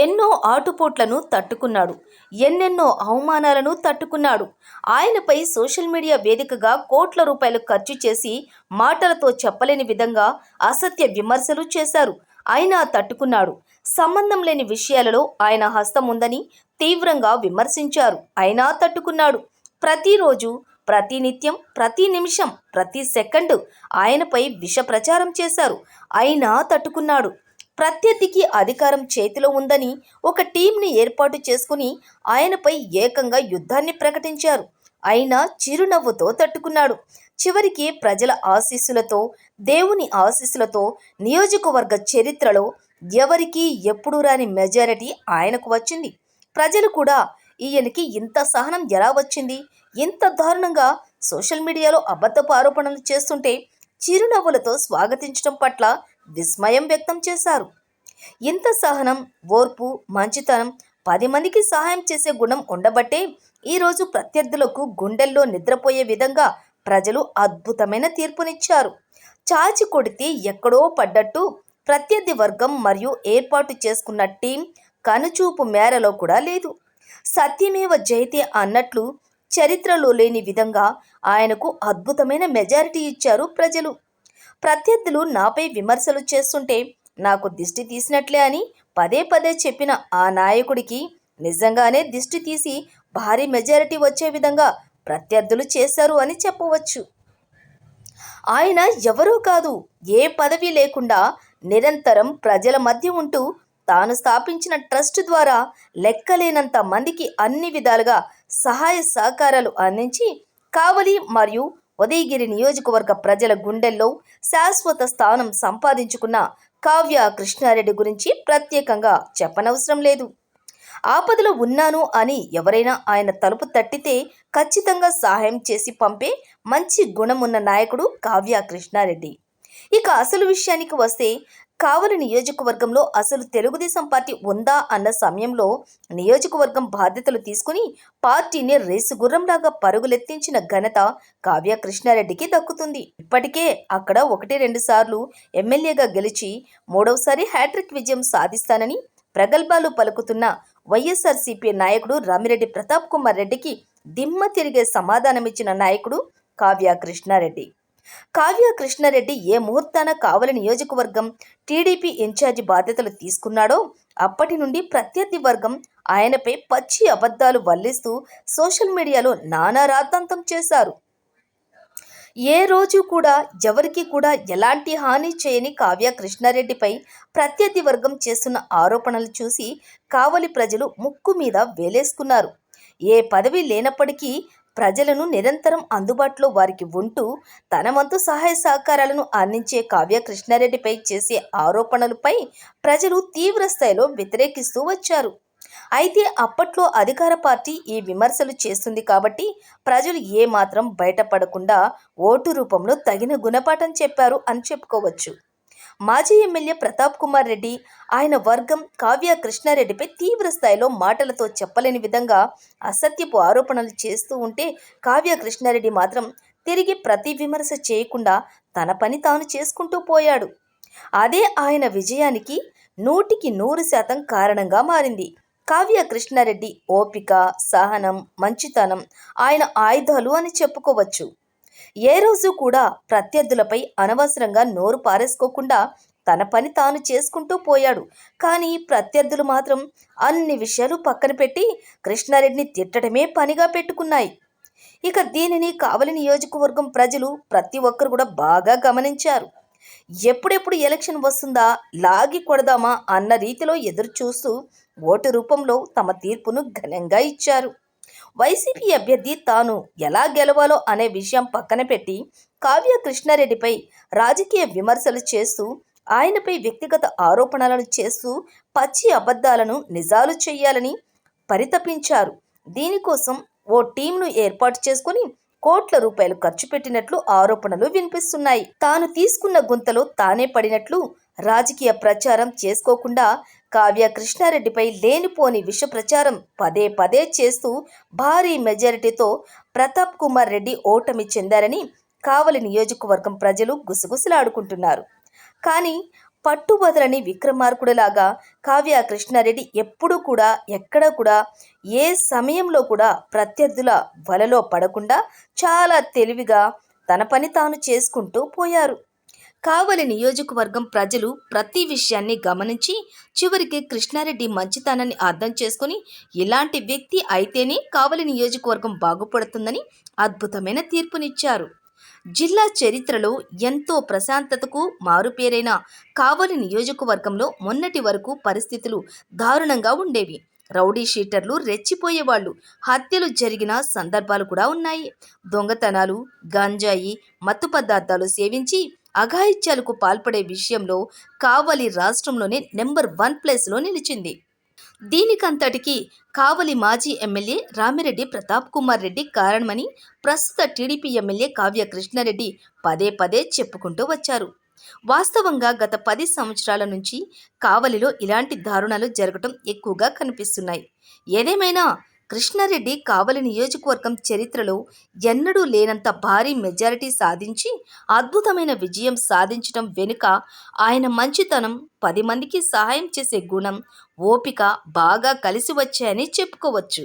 ఎన్నో ఆటుపోట్లను తట్టుకున్నాడు. ఎన్నెన్నో అవమానాలను తట్టుకున్నాడు. ఆయనపై సోషల్ మీడియా వేదికగా కోట్ల రూపాయలు ఖర్చు చేసి మాటలతో చెప్పలేని విధంగా అసత్య విమర్శలు చేశారు. అయినా తట్టుకున్నాడు. సంబంధం లేని విషయాలలో ఆయన హస్తం ఉందని తీవ్రంగా విమర్శించారు. అయినా తట్టుకున్నాడు. ప్రతిరోజు ప్రతినిత్యం ప్రతి నిమిషం ప్రతి సెకండ్ ఆయనపై విష ప్రచారం చేశారు. అయినా తట్టుకున్నాడు. ప్రత్యర్థికి అధికారం చేతిలో ఉందని ఒక టీంని ఏర్పాటు చేసుకుని ఆయనపై ఏకంగా యుద్ధాన్ని ప్రకటించారు. అయినా చిరునవ్వుతో తట్టుకున్నాడు. చివరికి ప్రజల ఆశీస్సులతో దేవుని ఆశీస్సులతో నియోజకవర్గ చరిత్రలో ఎవరికీ ఎప్పుడు రాని మెజారిటీ ఆయనకు వచ్చింది. ప్రజలు కూడా ఈయనకి ఇంత సహనం ఎలా వచ్చింది? ఇంత దారుణంగా సోషల్ మీడియాలో అబద్ధపు ఆరోపణలు చేస్తుంటే చిరునవ్వులతో స్వాగతించడం పట్ల విస్మయం వ్యక్తం చేశారు. ఇంత సహనం ఓర్పు మంచితనం పది మందికి సహాయం చేసే గుణం ఉండబట్టే ఈరోజు ప్రత్యర్థులకు గుండెల్లో నిద్రపోయే విధంగా ప్రజలు అద్భుతమైన తీర్పునిచ్చారు. చాచి కొడితే ఎక్కడో పడ్డట్టు ప్రత్యర్థి వర్గం మరియు ఏర్పాటు చేసుకున్న టీం కనుచూపు మేరలో కూడా లేదు. సత్యమేవ జయతే అన్నట్లు చరిత్రలో లేని విధంగా ఆయనకు అద్భుతమైన మెజారిటీ ఇచ్చారు ప్రజలు. ప్రత్యర్థులు నాపై విమర్శలు చేస్తుంటే నాకు దిష్టి తీసినట్లే అని పదే పదే చెప్పిన ఆ నాయకుడికి నిజంగానే దిష్టి తీసి భారీ మెజారిటీ వచ్చే విధంగా ప్రత్యర్థులు చేశారు అని చెప్పవచ్చు. ఆయన ఎవరూ కాదు ఏ పదవి లేకుండా నిరంతరం ప్రజల మధ్య ఉంటూ తాను స్థాపించిన ట్రస్ట్ ద్వారా లెక్కలేనంత మందికి అన్ని విధాలుగా సహాయ సహకారాలు అందించి కావలి మరియు ఉదయగిరి నియోజకవర్గ ప్రజల గుండెల్లో శాశ్వత స్థానం సంపాదించుకున్న కావ్య కృష్ణారెడ్డి గురించి ప్రత్యేకంగా చెప్పనవసరం లేదు. ఆపదలో ఉన్నాను అని ఎవరైనా ఆయన తలుపు తట్టితే ఖచ్చితంగా సహాయం చేసి పంపే మంచి గుణమున్న నాయకుడు కావ్య కృష్ణారెడ్డి. ఇక అసలు విషయానికి వస్తే కావలి నియోజకవర్గంలో అసలు తెలుగుదేశం పార్టీ ఉందా అన్న సమయంలో నియోజకవర్గం బాధ్యతలు తీసుకుని పార్టీని రేసు గుర్రంలాగా పరుగులెత్తించిన ఘనత కావ్య కృష్ణారెడ్డికి దక్కుతుంది. ఇప్పటికే అక్కడ ఒకటి రెండు సార్లు ఎమ్మెల్యేగా గెలిచి మూడవసారి హ్యాట్రిక్ విజయం సాధిస్తానని ప్రగల్భాలు పలుకుతున్న వైఎస్ఆర్సీపీ నాయకుడు రామిరెడ్డి ప్రతాప్ కుమార్ రెడ్డికి దిమ్మ తిరిగే సమాధానమిచ్చిన నాయకుడు కావ్య కృష్ణారెడ్డి కావ్య కృష్ణారెడ్డి ఏ ముహూర్తాన కావలి నియోజకవర్గం టీడీపీ ఇన్ఛార్జి బాధ్యతలు తీసుకున్నాడో అప్పటి నుండి ప్రత్యర్థి వర్గం ఆయనపై పచ్చి అబద్ధాలు వల్లిస్తూ సోషల్ మీడియాలో నానా రాద్ధాంతం చేశారు. ఏ రోజు కూడా ఎవరికి కూడా ఎలాంటి హాని చేయని కావ్య కృష్ణారెడ్డిపై ప్రత్యర్థి వర్గం చేస్తున్న ఆరోపణలు చూసి కావలి ప్రజలు ముక్కు మీద వేలేసుకున్నారు. ఏ పదవి లేనప్పటికీ ప్రజలను నిరంతరం అందుబాటులో వారికి ఉంటూ తన వంతు సహాయ సహకారాలను అందించే కావ్య కృష్ణారెడ్డిపై చేసే ఆరోపణలపై ప్రజలు తీవ్ర స్థాయిలో వ్యతిరేకిస్తూ వచ్చారు. అయితే అప్పట్లో అధికార పార్టీ ఈ విమర్శలు చేస్తుంది కాబట్టి ప్రజలు ఏమాత్రం బయటపడకుండా ఓటు రూపంలో తగిన గుణపాఠం చెప్పారు అని చెప్పుకోవచ్చు. మాజీ ఎమ్మెల్యే ప్రతాప్ కుమార్ రెడ్డి ఆయన వర్గం కావ్య కృష్ణారెడ్డిపై తీవ్ర స్థాయిలో మాటలతో చెప్పలేని విధంగా అసత్యపు ఆరోపణలు చేస్తూ ఉంటే కావ్య కృష్ణారెడ్డి మాత్రం తిరిగి ప్రతి విమర్శ చేయకుండా తన పని తాను చేసుకుంటూ పోయాడు. అదే ఆయన విజయానికి నూటికి నూరు శాతం కారణంగా మారింది. కావ్య కృష్ణారెడ్డి ఓపిక సహనం మంచితనం ఆయన ఆయుధాలు అని చెప్పుకోవచ్చు. ఏ రోజు కూడా ప్రత్యర్థులపై అనవసరంగా నోరు పారేసుకోకుండా తన పని తాను చేసుకుంటూ పోయాడు. కానీ ప్రత్యర్థులు మాత్రం అన్ని విషయాలు పక్కన పెట్టి కృష్ణారెడ్డిని తిట్టడమే పనిగా పెట్టుకున్నాయి. ఇక దీనిని కావలి నియోజకవర్గం ప్రజలు ప్రతి ఒక్కరు కూడా బాగా గమనించారు. ఎప్పుడెప్పుడు ఎలక్షన్ వస్తుందా లాగి కొడదామా అన్న రీతిలో ఎదురు చూస్తూ ఓటు రూపంలో తమ తీర్పును ఘనంగా ఇచ్చారు. వైసీపీ అభ్యర్థి తాను ఎలా గెలవాలో అనే విషయం పక్కన పెట్టి కావ్య కృష్ణారెడ్డిపై రాజకీయ విమర్శలు చేస్తూ ఆయనపై వ్యక్తిగత ఆరోపణలను చేస్తూ పచ్చి అబద్ధాలను నిజాలు చేయాలని పరితపించారు. దీనికోసం ఓ టీంను ఏర్పాటు చేసుకుని కోట్ల రూపాయలు ఖర్చు పెట్టినట్లు ఆరోపణలు వినిపిస్తున్నాయి. తాను తీసుకున్న గుంతలో తానే పడినట్లు రాజకీయ ప్రచారం చేసుకోకుండా కావ్య కృష్ణారెడ్డిపై లేనిపోని విష ప్రచారం పదే పదే చేస్తూ భారీ మెజారిటీతో ప్రతాప్ కుమార్ రెడ్డి ఓటమి చెందారని కావలి నియోజకవర్గం ప్రజలు గుసగుసలాడుకుంటున్నారు. కానీ పట్టుబదలని విక్రమార్కుడిలాగా కావ్య కృష్ణారెడ్డి ఎప్పుడూ కూడా ఎక్కడ కూడా ఏ సమయంలో కూడా ప్రత్యర్థుల వలలో పడకుండా చాలా తెలివిగా తన పని తాను చేసుకుంటూ పోయారు. కావలి నియోజకవర్గం ప్రజలు ప్రతి విషయాన్ని గమనించి చివరికి కృష్ణారెడ్డి మంచితనాన్ని అర్థం చేసుకుని ఇలాంటి వ్యక్తి అయితేనే కావలి నియోజకవర్గం బాగుపడుతుందని అద్భుతమైన తీర్పునిచ్చారు. జిల్లా చరిత్రలో ఎంతో ప్రశాంతతకు మారుపేరైన కావలి నియోజకవర్గంలో మొన్నటి వరకు పరిస్థితులు దారుణంగా ఉండేవి. రౌడీ షీటర్లు రెచ్చిపోయేవాళ్ళు. హత్యలు జరిగిన సందర్భాలు కూడా ఉన్నాయి. దొంగతనాలు గంజాయి మత్తు పదార్థాలు సేవించి అఘాయిత్యాలకు పాల్పడే విషయంలో కావలి రాష్ట్రంలోనే నెంబర్ వన్ ప్లేస్లో నిలిచింది. దీనికంతటికి కావలి మాజీ ఎమ్మెల్యే రామిరెడ్డి ప్రతాప్ కుమార్ రెడ్డి కారణమని ప్రస్తుత టీడీపీ ఎమ్మెల్యే కావ్య కృష్ణారెడ్డి పదే పదే చెప్పుకుంటూ వచ్చారు. వాస్తవంగా గత పది సంవత్సరాల నుంచి కావలిలో ఇలాంటి దారుణాలు జరగటం ఎక్కువగా కనిపిస్తున్నాయి. ఏదేమైనా కృష్ణారెడ్డి కావలి నియోజకవర్గం చరిత్రలో ఎన్నడూ లేనంత భారీ మెజారిటీ సాధించి అద్భుతమైన విజయం సాధించడం వెనుక ఆయన మంచితనం పది మందికి సహాయం చేసే గుణం ఓపిక బాగా కలిసి వచ్చాయని చెప్పుకోవచ్చు.